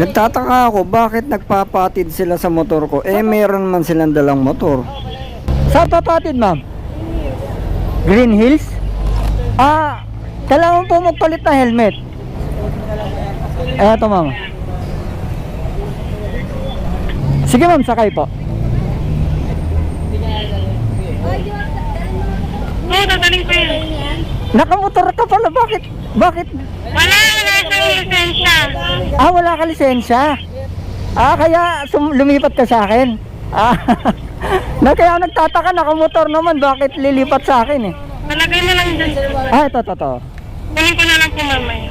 Nagtataka ako, bakit nagpapatid sila sa motor ko? Eh, meron man silang dalang motor. Saan papatid, ma'am? Green Hills? Ah, kailangan po magpalit ng helmet. Eto, ma'am. Sige, ma'am, sakay po. Oo, dadaling ko yun. Nakamotor ka pala, bakit? Bakit? Wala, wala siyang lisensya. Ah, wala ka lisensya. Ah, kaya sum- lumipat ka sa akin. Ah, na kaya nagtataka, nakamotor naman, bakit lilipat sa akin eh? Malagay mo lang dyan. Ah, ito, ito, ito. Kunin ko na lang po mamaya.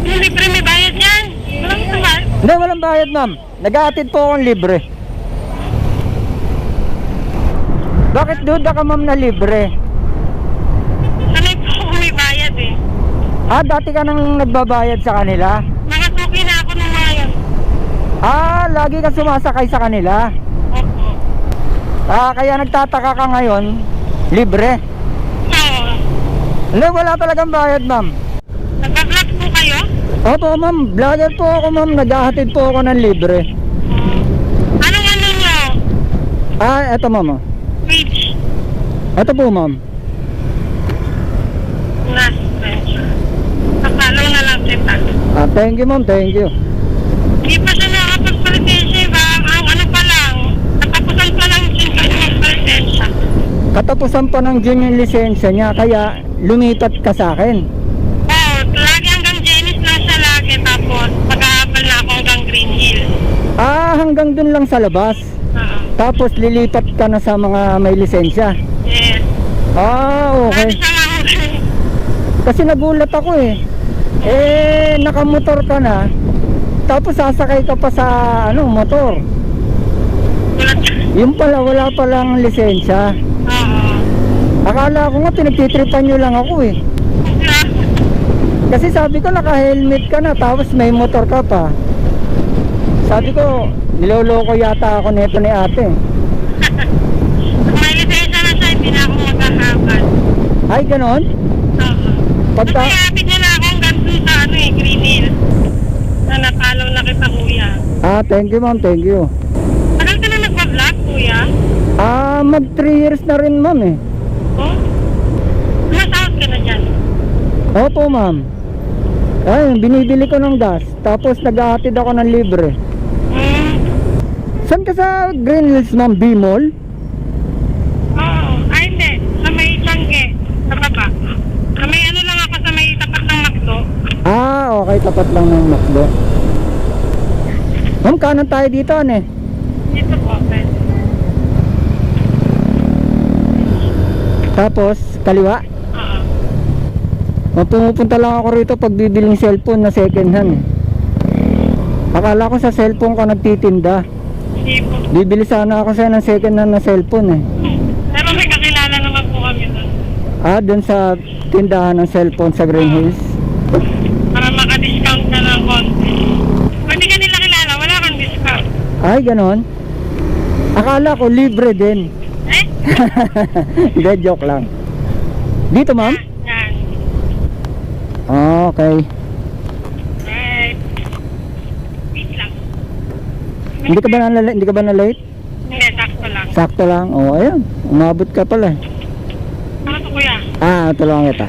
Yung libre may bayad yan. Walang sabat. Hindi, walang bayad ma'am. Nag-aatid po akong libre. Bakit duda ka ma'am na libre? Sanay po ako may bayad eh. Ah, dati ka nang nagbabayad sa kanila? Nakasuki na ako ng mga yun. Ah, lagi ka sumasakay sa kanila. Opo. Ah, kaya nagtataka ka ngayon, libre. Oo. Hindi, wala talagang bayad ma'am. Nagpa-vlog po kayo? Opo ma'am, vlogger po ako ma'am, nag-ahatid po ako ng libre. Anong ano nyo? Ah, eto ma'am. oh. Page. Eto po ma'am. Last page. Napalaw na lang kita. Ah, thank you ma'am, thank you. Hindi pa siya nakapagpalitensya ba? Ang ano pa lang. Natapusan pa lang siya magpalitensya. Katapusan pa ng June yung lisensya niya, kaya lumipat ka sa akin. Oo, lagi hanggang Jenis lang siya lagi. Tapos pag-aabal na ako hanggang Green Hill. Ah, hanggang dun lang sa labas. Oo. Tapos lilipat ka na sa mga may lisensya. Yes. Ah, okay. Kasi nagulat ako eh. Eh, nakamotor ka na. Tapos sasakay ka pa sa ano, motor. Yung pala, wala palang lisensya. Akala ko nga pinagtitripan nyo lang ako eh. Kasi sabi ko naka-helmet ka na tapos may motor ka pa. Sabi ko, niloloko yata ako neto ni ate. May lisensya na siya, hindi na ako magkakabal. Ay, ganon? Oo. Pagka... Kasi hapit niya na ako hanggang dun sa Hill. Na napalaw na kita kuya. Ah, thank you ma'am, thank you. Tagal ka na nagpa-vlog kuya? Ah, mag 3 years na rin ma'am eh. Oh? Masahod ka na dyan? Opo ma'am. Ay, binibili ko ng gas. Tapos nag-aatid ako ng libre. Hmm. Saan ka sa Green Hills ma'am? B-Mall? Oo. Ay hindi. Sa may Tangge. Sa baba. Sa may ano lang ako sa may tapat ng McDo. Okay. Tapat lang ng McDo. Ma'am, kanan tayo dito, ano eh. Dito po. pwede. Tapos, kaliwa. Oo. O, pumupunta lang ako rito pag bibiling cellphone na second hand. eh. Akala ko sa cellphone ka nagtitinda. Hindi po. Bibili sana ako sa'yo ng second hand na cellphone eh. Pero may kakilala naman po kami doon. Ah, dun sa tindahan ng cellphone sa Green Hills. Para maka-discount ka ng konti. Kung hindi ka nila kilala, wala kang discount. Ay, ganon. Akala ko libre din. Eh? Hindi, joke lang. Dito, ma'am? Yan. Ah, Okay. Right. Wait lang. Hindi ka ba na hindi ka ba na late? Hindi, sakto lang. Sakto lang. Oh, ayan. Umabot ka pala. eh. Ano to kuya? Ah, tulungan kita.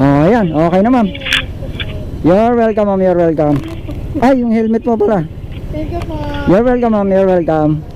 Oh, ayan. Okay na, ma'am. You're welcome, ma'am. You're welcome. Ay, yung helmet mo pala. Thank you po. You're welcome, ma'am. You're welcome.